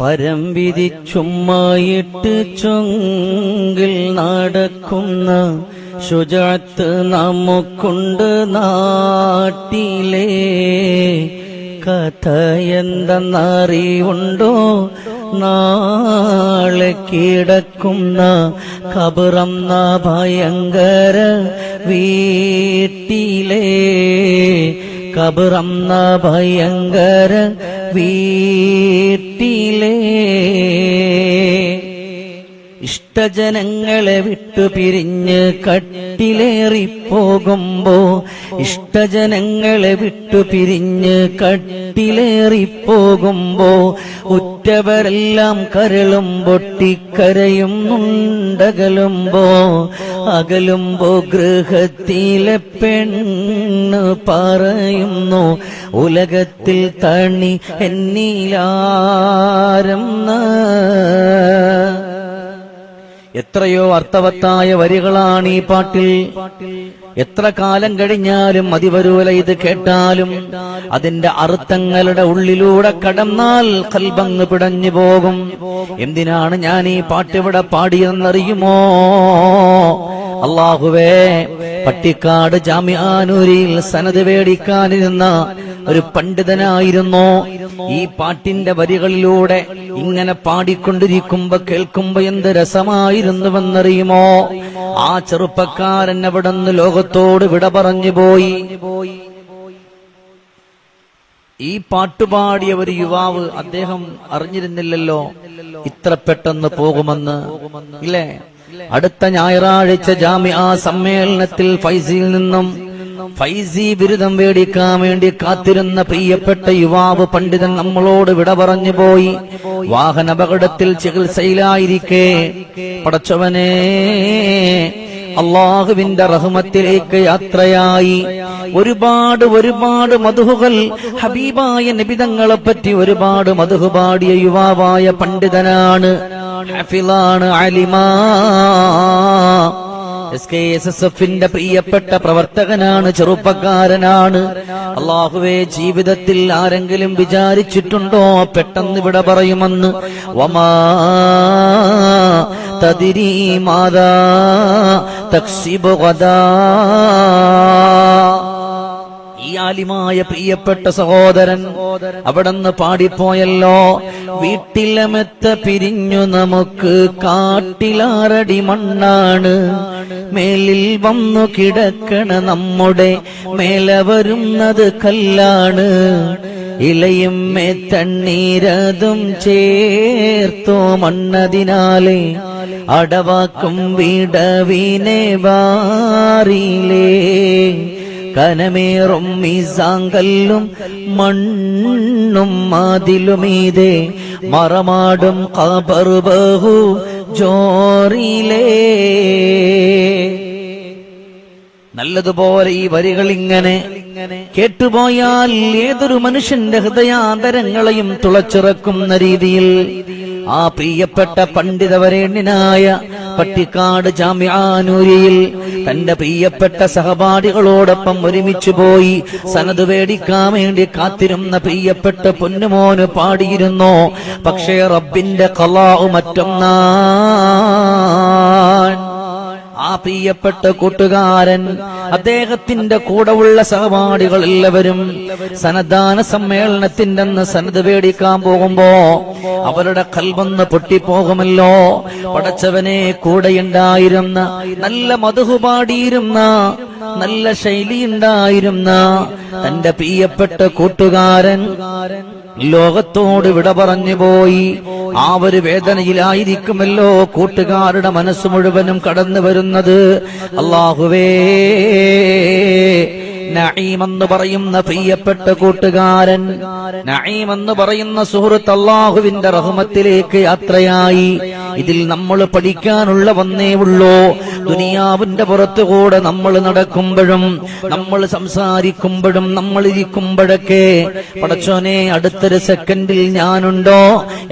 പരം വിധിച്ചുമ്മായിട്ട് ചൊങ്കിൽ നടക്കുന്ന ശുചാത്ത് നമുക്കുണ്ട് നാട്ടിലെ. കഥ എന്തെന്നറിവുണ്ടോ നാളെ കിടക്കുന്ന കബറന്ന ഭയങ്കര വീട്ടിലെ. കബറന്ന ഭയങ്കര വീട്ടിലെ ഇഷ്ടജനങ്ങളെ വിട്ടു പിരിഞ്ഞ് കട്ടിലേറിപ്പോകുമ്പോ ഇഷ്ടജനങ്ങളെ വിട്ടു പിരിഞ്ഞ് കട്ടിലേറിപ്പോകുമ്പോ ഉറ്റവരെല്ലാം കരളും പൊട്ടിക്കരയുന്നുണ്ടകലുമ്പോ അകലുമ്പോ ഗൃഹത്തിലെ പെണ്ണ് പറയുന്നു ഉലകത്തിൽ തണി എന്നീലാരം എത്രയോ അർത്ഥവത്തായ വരികളാണ് ഈ പാട്ടിൽ. എത്ര കാലം കഴിഞ്ഞാലും മതിവരൂല ഇത് കേട്ടാലും. അതിന്റെ അർത്ഥങ്ങളുടെ ഉള്ളിലൂടെ കടന്നാൽ കൽബങ്ങ് പിടഞ്ഞു പോകും. എന്തിനാണ് ഞാൻ ഈ പാട്ടിവിടെ പാടിയെന്നറിയുമോ അള്ളാഹുവേ പട്ടിക്കാട് ജാമ്യാനൂരിയിൽ സനത് മേടിക്കാനിരുന്ന ഒരു പണ്ഡിതനായിരുന്നു? ഈ പാട്ടിന്റെ വരികളിലൂടെ ഇങ്ങനെ പാടിക്കൊണ്ടിരിക്കുമ്പോ കേൾക്കുമ്പോ എന്ത് രസമായിരുന്നുവെന്നറിയുമോ? ആ ചെറുപ്പക്കാരൻ അവിടെ നിന്ന് ലോകത്തോട് വിട പറഞ്ഞു പോയി. ഈ പാട്ടുപാടിയ ഒരു യുവാവ് അദ്ദേഹം അറിഞ്ഞിരുന്നില്ലല്ലോ ഇത്ര പെട്ടെന്ന് പോകുമെന്ന്. ഇല്ലേ? അടുത്ത ഞായറാഴ്ച ജാമ്യ സമ്മേളനത്തിൽ ഫൈസിൽ നിന്നും ഫൈസി ബിരുദം വേടിക്കാൻ വേണ്ടി കാത്തിരുന്ന പ്രിയപ്പെട്ട യുവാവ് പണ്ഡിതൻ നമ്മളോട് വിട പറഞ്ഞു പോയി. വാഹനപകടത്തിൽ ചികിത്സയിലായിരിക്കെ. പടച്ചവനെ അള്ളാഹുവിന്റെ റഹ്മത്തിലേക്ക് യാത്രയായി. ഒരുപാട് ഒരുപാട് മധുഹുകൾ ഹബീബായ നിബിതങ്ങളെ പറ്റി ഒരുപാട് മധുഹു പാടിയ യുവാവായ പണ്ഡിതനാണ്. ഹഫിലാണ് അലിമാ. എസ് കെ എസ് എസ് എഫിന്റെ പ്രിയപ്പെട്ട പ്രവർത്തകനാണ് ചെറുപ്പക്കാരനാണ്. അള്ളാഹുവെ ജീവിതത്തിൽ ആരെങ്കിലും വിചാരിച്ചിട്ടുണ്ടോ? പെട്ടെന്ന് ഇവിടെ പറയുമെന്ന്. വമാ തതിരി മാതാ തക്സിബ് ഈ ആലിമായ പ്രിയപ്പെട്ട സഹോദരൻ അവിടുന്ന് പാടിപ്പോയല്ലോ. വീട്ടിലമെത്ത പിരിഞ്ഞു നമുക്ക് കാട്ടിലാറടി മണ്ണാണ്. മേലിൽ വന്നു കിടക്കണ നമ്മുടെ മേലെ വരുന്നത് കല്ലാണ്. ഇലയും മേത്തണ്ണീരതും ചേർത്തോ മണ്ണതിനാലെ. അടവാക്കും വീടവിനെ വാറിലേ കനമേറും മീസാങ്കല്ലും മണ്ണും മാതിലുമീതേ മറമാടും കബർ ബഹു ജോറിലേ. നല്ലതുപോലെ ഈ വരികൾ ഇങ്ങനെ കേട്ടുപോയാൽ ഏതൊരു മനുഷ്യന്റെ ഹൃദയാന്തരങ്ങളെയും തുളച്ചിറക്കുന്ന രീതിയിൽ ആ പ്രിയപ്പെട്ട പണ്ഡിതവരേണ്യനായ പട്ടിക്കാട് ജാമ്യാനൂരിയിൽ തന്റെ പ്രിയപ്പെട്ട സഹപാഠികളോടൊപ്പം ഒരുമിച്ചു പോയി സനത് വേടിക്കാൻ വേണ്ടി കാത്തിരുന്ന പ്രിയപ്പെട്ട പൊന്നുമോന് പാടിയിരുന്നു. പക്ഷേ റബ്ബിന്റെ കലാവ് മറ്റൊന്നാൻ ആ പ്രിയപ്പെട്ട കൂട്ടുകാരൻ അദ്ദേഹത്തിന്റെ കൂടെ ഉള്ള സഹപാഠികൾ എല്ലാവരും സന്നദ്ധാന സമ്മേളനത്തിന്റെ അന്ന് സന്നദ്ധ പേടിക്കാൻ പോകുമ്പോ അവരുടെ കൽവന്ന് പൊട്ടിപ്പോകുമല്ലോ. പടച്ചവനെ കൂടെയുണ്ടായിരുന്ന നല്ല മധുപാടിയിരുന്ന നല്ല ശൈലിയുണ്ടായിരുന്ന തന്റെ പ്രിയപ്പെട്ട കൂട്ടുകാരൻ ലോകത്തോട് വിട പറഞ്ഞു പോയി. ആ ഒരു വേദനയിലായിരിക്കുമല്ലോ കൂട്ടുകാരുടെ മനസ്സ് മുഴുവനും കടന്നു വരുന്നത്. അള്ളാഹുവേ നഈം എന്ന് പറയുന്ന പ്രിയപ്പെട്ട കൂട്ടുകാരൻ നഈം എന്ന് പറയുന്ന സുഹൃത്ത് അള്ളാഹുവിന്റെ റഹ്മത്തിലേക്ക് യാത്രയായി. ഇതിൽ നമ്മൾ പഠിക്കാനുള്ള വന്നേ ഉള്ളൂ. ദുനിയാവിന്റെ പുറത്തു കൂടെ നമ്മൾ നടക്കുമ്പോഴും നമ്മൾ സംസാരിക്കുമ്പോഴും നമ്മൾ ഇരിക്കുമ്പോഴൊക്കെ പടച്ചോനെ അടുത്തൊരു സെക്കൻഡിൽ ഞാനുണ്ടോ?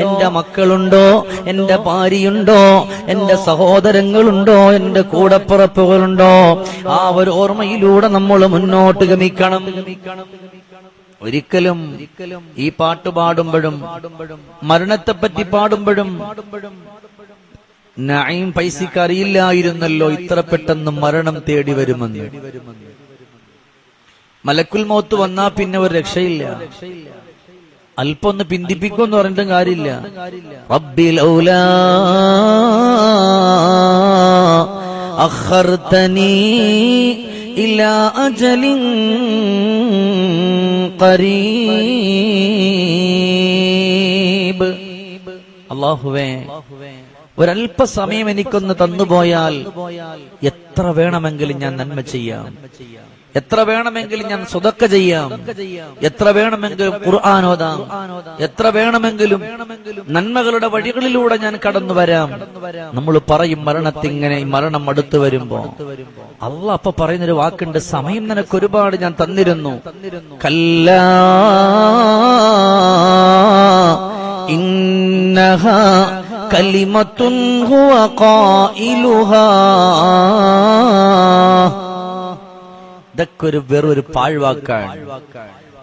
എന്റെ മക്കളുണ്ടോ? എന്റെ ഭാര്യയുണ്ടോ? എന്റെ സഹോദരങ്ങളുണ്ടോ? എന്റെ കൂടപ്പിറപ്പുകളുണ്ടോ? ആ ഒരു ഓർമ്മയിലൂടെ നമ്മൾ മുന്നോട്ട് ഗമിക്കണം. ഒരിക്കലും ഈ പാട്ട് പാടുമ്പോഴും മരണത്തെപ്പറ്റി പാടുമ്പോഴും നഈം പൈസക്ക് അറിയില്ലായിരുന്നല്ലോ ഇത്ര പെട്ടെന്ന് മരണം തേടി വരുമെന്ന്. മലക്കുൽ മോത്ത് വന്നാ പിന്നെ ഒരു രക്ഷയില്ല. അല്പം ഒന്ന് പിന്തിപ്പിക്കുമെന്ന് പറഞ്ഞിട്ടും കാര്യമില്ല. അഖർതനീ ഇലാ അജലിൻ ഖരീബ് അല്ലാഹുവേ ഒരല്പസമയം എനിക്കൊന്ന് തന്നുപോയാൽ എത്ര വേണമെങ്കിലും ഞാൻ നന്മ ചെയ്യാം. എത്ര വേണമെങ്കിലും ഞാൻ സ്വതക്ക ചെയ്യാം. എത്ര വേണമെങ്കിലും ഖുർആാനോദാം എത്ര വേണമെങ്കിലും നന്മകളുടെ വഴികളിലൂടെ ഞാൻ കടന്നു വരാം. നമ്മൾ പറയും മരണത്തിങ്ങനെ മരണം അടുത്തു വരുമ്പോ. അള്ള അപ്പൊ പറയുന്നൊരു വാക്കുണ്ട് സമയം നിനക്ക് ഒരുപാട് ഞാൻ തന്നിരുന്നു. കല്ലാ إنها كلمة هو قائلها ഇതൊക്കെ ഒരു വെറൊരു പാഴ്വാക്കാണ്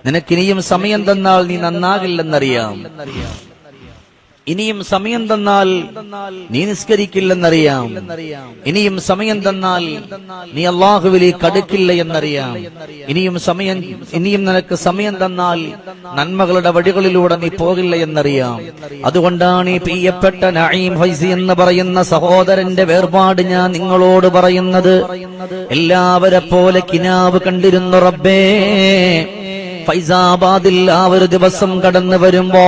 നിനക്കിനിയും സമയം തന്നാൽ നീ നന്നാകില്ലെന്നറിയാം ഇനിയും സമയം തന്നാൽ നീ നിസ്കരിക്കില്ലെന്നറിയാം. ഇനിയും സമയം തന്നാൽ നീ അള്ളാഹുവിലേക്ക് അടുക്കില്ല എന്നറിയാം ഇനിയും സമയം ഇനിയും നിനക്ക് സമയം തന്നാൽ നന്മകളുടെ വഴികളിലൂടെ നീ പോകില്ല എന്നറിയാം അതുകൊണ്ടാണ് ഈ പ്രിയപ്പെട്ട നഈം ഫൈസി എന്ന് പറയുന്ന സഹോദരന്റെ വേർപാട് ഞാൻ നിങ്ങളോട് പറയുന്നത്. എല്ലാവരെ പോലെ കിനാവ് കണ്ടിരുന്നു റബ്ബേ. ഫൈസാബാദിൽ ആ ഒരു ദിവസം കടന്നു വരുമ്പോ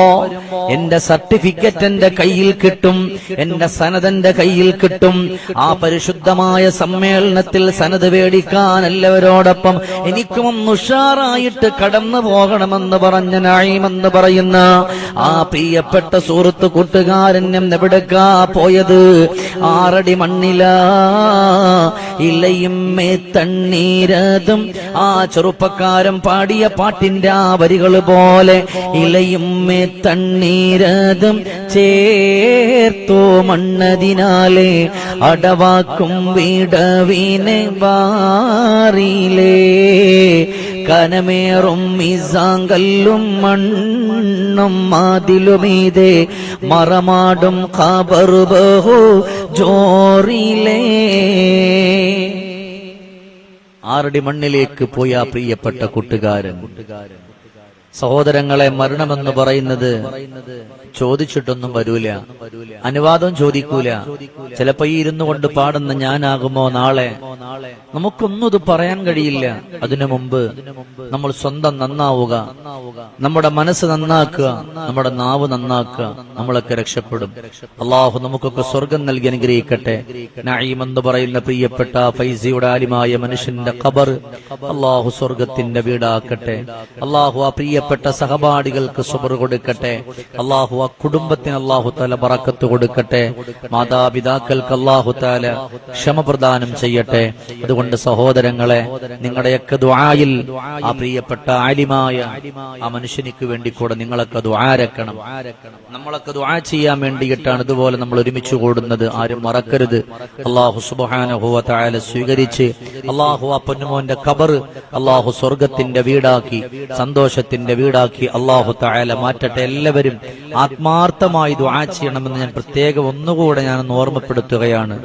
എന്റെ സർട്ടിഫിക്കറ്റ് എന്റെ കയ്യിൽ കിട്ടും എന്റെ സനദന്റെ കയ്യിൽ കിട്ടും. ആ പരിശുദ്ധമായ സമ്മേളനത്തിൽ സനത് മേടിക്കാൻ എല്ലാവരോടൊപ്പം എനിക്കും ഉഷാറായിട്ട് കടന്നു പോകണമെന്ന് പറഞ്ഞ നായിമെന്ന് പറയുന്ന ആ പ്രിയപ്പെട്ട സുഹൃത്ത് കൂട്ടുകാരൻ എവിടെക്കാ പോയത്. ആറടി മണ്ണില ഇലയും തണ്ണീരതും ആ ചെറുപ്പക്കാരൻ പാടിയ പാട്ടിന്റെ ആ വരികൾ പോലെ ഇലയും മേ തണ്ണീരതും ചേർത്തോ മണ്ണതിനാലെ അടവാക്കും വിടവിനെ വാറിയിലേ കനമേറും മിസാങ്കല്ലും മണ്ണും മാതിലുമീതെ മറമാടും ഖബർ ബഹു ജോറിലേ. ആറടി മണ്ണിലേക്ക് പോയ പ്രിയപ്പെട്ട കൂട്ടുകാരൻ. സഹോദരങ്ങളെ മരണമെന്ന് പറയുന്നത് ചോദിച്ചിട്ടൊന്നും വരൂല. അനുവാദം ചോദിക്കൂല. ചിലപ്പോ ഈ ഇരുന്നു കൊണ്ട് പാടുന്ന ഞാനാകുമോ നാളെ? നമുക്കൊന്നും ഇത് പറയാൻ കഴിയില്ല. അതിനു മുമ്പ് നമ്മൾ സ്വന്തം നന്നാവുക. നമ്മുടെ മനസ്സ് നന്നാക്കുക. നമ്മുടെ നാവ് നന്നാക്കുക. നമ്മളൊക്കെ രക്ഷപ്പെടും. അള്ളാഹു നമുക്കൊക്കെ സ്വർഗം നൽകി അനുഗ്രഹിക്കട്ടെ. നഈം എന്ന് പറയുന്ന പ്രിയപ്പെട്ട ഫൈസിയുടെ ആലിമായ മനുഷ്യന്റെ ഖബർ അള്ളാഹു സ്വർഗത്തിന്റെ വീടാക്കട്ടെ. അള്ളാഹു ആ പ്രിയപ്പെട്ട സഹപാഠികൾക്ക് സുബർ കൊടുക്കട്ടെ. അള്ളാഹു ആ കുടുംബത്തിന് അള്ളാഹു താല പറക്കത്ത് കൊടുക്കട്ടെ. മാതാപിതാക്കൾക്ക് അള്ളാഹു താല ക്ഷമ പ്രദാനം ചെയ്യട്ടെ. അതുകൊണ്ട് സഹോദരങ്ങളെ നിങ്ങളുടെയൊക്കെ ദ്വായിൽ ആ പ്രിയപ്പെട്ട ആലിമായ ആ മനുഷ്യനിക്ക് വേണ്ടി കൂടെ നിങ്ങളൊക്കെ ദ്വാരക്കണം നമ്മളൊക്കെ ദ്വാ ചെയ്യാൻ വേണ്ടിയിട്ടാണ് ഇതുപോലെ നമ്മൾ ഒരുമിച്ച് കൂടുന്നത്. ആരും മറക്കരുത്. അള്ളാഹു സുബാനഹുവ താല സ്വീകരിച്ച് അള്ളാഹു ആ പൊന്നുമോന്റെ ഖബർ അള്ളാഹു സ്വർഗത്തിന്റെ വീടാക്കി സന്തോഷത്തിന്റെ വീടാക്കി അള്ളാഹു തായാല മാറ്റട്ടെ എല്ലാവരും ആത്മാർത്ഥമായി ദ്വാ ചെയ്യണമെന്ന് ഞാൻ പ്രത്യേകം ഒന്നുകൂടെ ഞാൻ ഓർമ്മപ്പെടുത്തുകയാണ്.